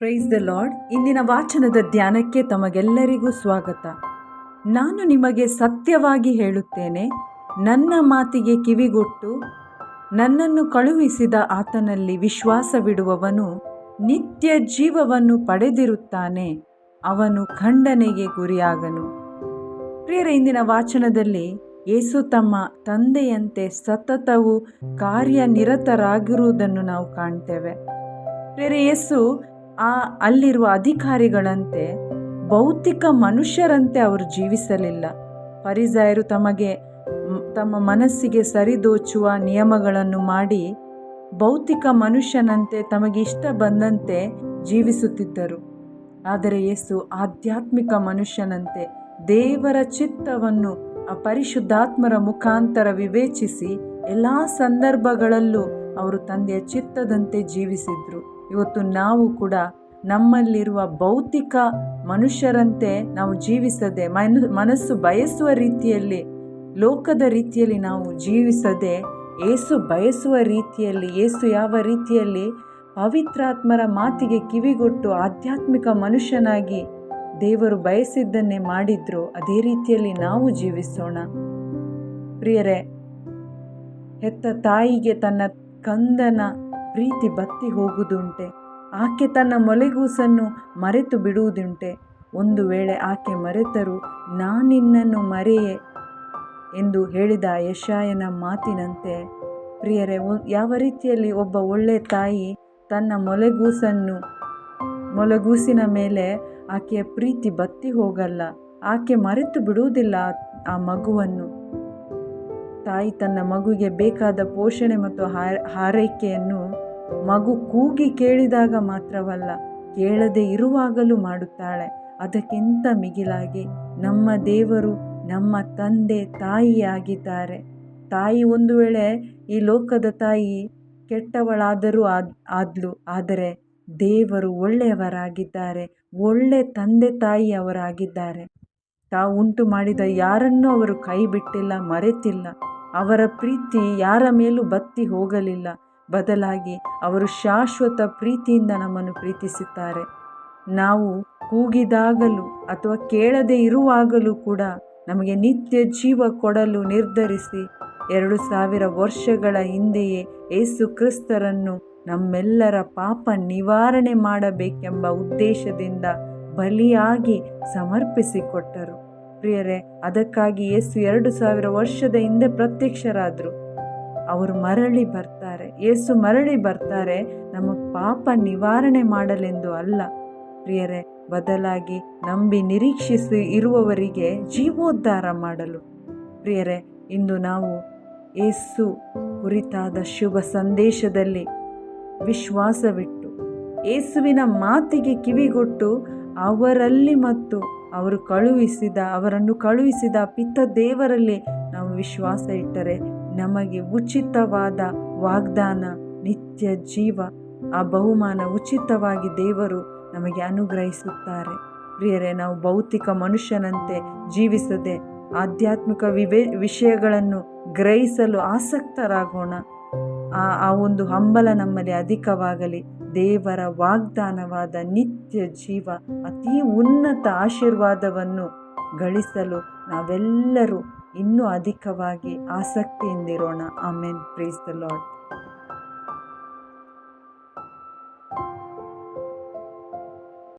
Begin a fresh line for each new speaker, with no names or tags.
Praise the lord ಇಂದಿನ ವಾಚನದ ಧ್ಯಾನಕ್ಕೆ ತಮಗೆಲ್ಲರಿಗೂ ಸ್ವಾಗತ. ನಾನು ನಿಮಗೆ ಸತ್ಯವಾಗಿ ಹೇಳುತ್ತೇನೆ, ನನ್ನ ಮಾತಿಗೆ ಕಿವಿಗೊಟ್ಟು, ನನ್ನನ್ನು ಕಳುಹಿಸಿದ ಆತನಲ್ಲಿ ವಿಶ್ವಾಸವಿಡುವವನು ನಿತ್ಯ ಜೀವವನ್ನು ಪಡೆದಿರುತ್ತಾನೆ, ಅವನು ಖಂಡನೆಗೆ ಗುರಿಯಾಗನು. ಪ್ರಿಯರ, ಇಂದಿನ ವಾಚನದಲ್ಲಿ ಯೇಸು ತಮ್ಮ ತಂದೆಯಂತೆ ಸತತವು ಕಾರ್ಯನಿರತರಾಗಿರುವುದನ್ನು ನಾವು ಕಾಣ್ತೇವೆ. ಪ್ರಿಯರ, ಯೇಸು ಆ ಅಲ್ಲಿರುವ ಅಧಿಕಾರಿಗಳಂತೆ ಭೌತಿಕ ಮನುಷ್ಯರಂತೆ ಅವರು ಜೀವಿಸಲಿಲ್ಲ. ಪರಿಸಾಯರು ತಮಗೆ ತಮ್ಮ ಮನಸ್ಸಿಗೆ ಸರಿದೋಚುವ ನಿಯಮಗಳನ್ನು ಮಾಡಿ ಭೌತಿಕ ಮನುಷ್ಯನಂತೆ ತಮಗೆ ಇಷ್ಟ ಬಂದಂತೆ ಜೀವಿಸುತ್ತಿದ್ದರು. ಆದರೆ ಯೇಸು ಆಧ್ಯಾತ್ಮಿಕ ಮನುಷ್ಯನಂತೆ ದೇವರ ಚಿತ್ತವನ್ನು ಆ ಪರಿಶುದ್ಧಾತ್ಮರ ಮುಖಾಂತರ ವಿವೇಚಿಸಿ ಎಲ್ಲ ಸಂದರ್ಭಗಳಲ್ಲೂ ಅವರು ತಂದೆಯ ಚಿತ್ತದಂತೆ ಜೀವಿಸಿದ್ರು. ಇವತ್ತು ನಾವು ಕೂಡ ನಮ್ಮಲ್ಲಿರುವ ಭೌತಿಕ ಮನುಷ್ಯರಂತೆ ನಾವು ಜೀವಿಸದೆ ಮನ ಮನಸ್ಸು ಬಯಸುವ ರೀತಿಯಲ್ಲಿ, ಲೋಕದ ರೀತಿಯಲ್ಲಿ ನಾವು ಜೀವಿಸದೆ, ಏಸು ಬಯಸುವ ರೀತಿಯಲ್ಲಿ, ಏಸು ಯಾವ ರೀತಿಯಲ್ಲಿ ಪವಿತ್ರಾತ್ಮರ ಮಾತಿಗೆ ಕಿವಿಗೊಟ್ಟು ಆಧ್ಯಾತ್ಮಿಕ ಮನುಷ್ಯನಾಗಿ ದೇವರು ಬಯಸಿದ್ದನ್ನೇ ಮಾಡಿದ್ರು, ಅದೇ ರೀತಿಯಲ್ಲಿ ನಾವು ಜೀವಿಸೋಣ. ಪ್ರಿಯರೇ, ಹೆತ್ತ ತಾಯಿಗೆ ತನ್ನ ಕಂದನ ಪ್ರೀತಿ ಬತ್ತಿ ಹೋಗುವುದುಂಟೆ ಆಕೆ ತನ್ನ ಮೊಲೆಗೂಸನ್ನು ಮರೆತು ಬಿಡುವುದುಂಟೆ. ಒಂದು ವೇಳೆ ಆಕೆ ಮರೆತರೂ ನಾನಿನ್ನನ್ನು ಮರೆಯೆ ಎಂದು ಹೇಳಿದ ಯಶಾಯನ ಮಾತಿನಂತೆ, ಪ್ರಿಯರೇ ಯಾವ ರೀತಿಯಲ್ಲಿ ಒಬ್ಬ ಒಳ್ಳೆ ತಾಯಿ ತನ್ನ ಮೊಲೆಗೂಸನ್ನು, ಮೊಲೆಗೂಸಿನ ಮೇಲೆ ಆಕೆಯ ಪ್ರೀತಿ ಬತ್ತಿ ಹೋಗಲ್ಲ. ಆಕೆ ಮರೆತು ಬಿಡುವುದಿಲ್ಲ ಆ ಮಗುವನ್ನು. ತಾಯಿ ತನ್ನ ಮಗುವಿಗೆ ಬೇಕಾದ ಪೋಷಣೆ ಮತ್ತು ಹಾರ- ಹಾರೈಕೆಯನ್ನು ಮಗು ಕೂಗಿ ಕೇಳಿದಾಗ ಮಾತ್ರವಲ್ಲ, ಕೇಳದೆ ಇರುವಾಗಲೂ ಮಾಡುತ್ತಾಳೆ. ಅದಕ್ಕಿಂತ ಮಿಗಿಲಾಗಿ ನಮ್ಮ ದೇವರು ನಮ್ಮ ತಂದೆ ತಾಯಿಯಾಗಿದ್ದಾರೆ. ತಾಯಿ ಒಂದು ವೇಳೆ ಈ ಲೋಕದ ತಾಯಿ ಕೆಟ್ಟವಳಾದರೂ ಆದ್, ಆದ್ಲು, ಆದರೆ ದೇವರು ಒಳ್ಳೆಯವರಾಗಿದ್ದಾರೆ. ಒಳ್ಳೆ ತಂದೆ ತಾಯಿಯವರಾಗಿದ್ದಾರೆ. ತಾವು ಉಂಟು ಮಾಡಿದ ಯಾರನ್ನೂ ಅವರು ಕೈ ಬಿಟ್ಟಿಲ್ಲ, ಮರೆತಿಲ್ಲ. ಅವರ ಪ್ರೀತಿ ಯಾರ ಮೇಲೂ ಬತ್ತಿ ಹೋಗಲಿಲ್ಲ. ಬದಲಾಗಿ ಅವರು ಶಾಶ್ವತ ಪ್ರೀತಿಯಿಂದ ನಮ್ಮನ್ನು ಪ್ರೀತಿಸುತ್ತಾರೆ. ನಾವು ಕೂಗಿದಾಗಲೂ ಅಥವಾ ಕೇಳದೇ ಇರುವಾಗಲೂ ಕೂಡ ನಮಗೆ ನಿತ್ಯ ಜೀವ ಕೊಡಲು ನಿರ್ಧರಿಸಿ ಎರಡು ಸಾವಿರ ವರ್ಷಗಳ ಹಿಂದೆಯೇ ಏಸು ಕ್ರಿಸ್ತರನ್ನು ನಮ್ಮೆಲ್ಲರ ಪಾಪ ನಿವಾರಣೆ ಮಾಡಬೇಕೆಂಬ ಉದ್ದೇಶದಿಂದ ಬಲಿಯಾಗಿ ಸಮರ್ಪಿಸಿಕೊಟ್ಟರು. ಪ್ರಿಯರೇ, ಅದಕ್ಕಾಗಿ ಯೇಸು ಎರಡು ಸಾವಿರ ವರ್ಷದ ಹಿಂದೆ ಪ್ರತ್ಯಕ್ಷರಾದರು. ಅವರು ಮರಳಿ ಬರ್ತಾರೆ. ಯೇಸು ಮರಳಿ ಬರ್ತಾರೆ. ನಮ್ಮ ಪಾಪ ನಿವಾರಣೆ ಮಾಡಲೆಂದು ಅಲ್ಲ. ಪ್ರಿಯರೇ, ಬದಲಾಗಿ ನಂಬಿ ನಿರೀಕ್ಷಿಸಿ ಇರುವವರಿಗೆ ಜೀವೋದ್ಧಾರ ಮಾಡಲು. ಪ್ರಿಯರೇ, ಇಂದು ನಾವು ಏಸು ಕುರಿತಾದ ಶುಭ ಸಂದೇಶದಲ್ಲಿ ವಿಶ್ವಾಸವಿಟ್ಟು, ಯೇಸುವಿನ ಮಾತಿಗೆ ಕಿವಿಗೊಟ್ಟು ಅವರಲ್ಲಿ ಮತ್ತು ಅವರು ಕಳುಹಿಸಿದ, ಅವರನ್ನು ಕಳುಹಿಸಿದ ಪಿತ್ತ ದೇವರಲ್ಲಿ ನಾವು ವಿಶ್ವಾಸ ಇಟ್ಟರೆ ನಮಗೆ ಉಚಿತವಾದ ವಾಗ್ದಾನ, ನಿತ್ಯ ಜೀವ, ಆ ಬಹುಮಾನ ಉಚಿತವಾಗಿ ದೇವರು ನಮಗೆ ಅನುಗ್ರಹಿಸುತ್ತಾರೆ. ಪ್ರಿಯರೇ, ನಾವು ಭೌತಿಕ ಮನುಷ್ಯನಂತೆ ಜೀವಿಸದೆ ಆಧ್ಯಾತ್ಮಿಕ ವಿವೇ, ವಿಷಯಗಳನ್ನು ಗ್ರಹಿಸಲು ಆಸಕ್ತರಾಗೋಣ. ಆ ಆ ಒಂದು ಹಂಬಲ ನಮ್ಮಲ್ಲಿ ಅಧಿಕವಾಗಲಿ. ದೇವರ ವಾಗ್ದಾನವಾದ ನಿತ್ಯ ಜೀವ, ಅತಿ ಉನ್ನತ ಆಶೀರ್ವಾದವನ್ನು ಗಳಿಸಲು ನಾವೆಲ್ಲರೂ ಇನ್ನೂ ಅಧಿಕವಾಗಿ ಆಸಕ್ತಿಯಿಂದಿರೋಣ. ಆಮೇನ್. ಪ್ರೀಸ್ ದ ಲಾರ್ಡ್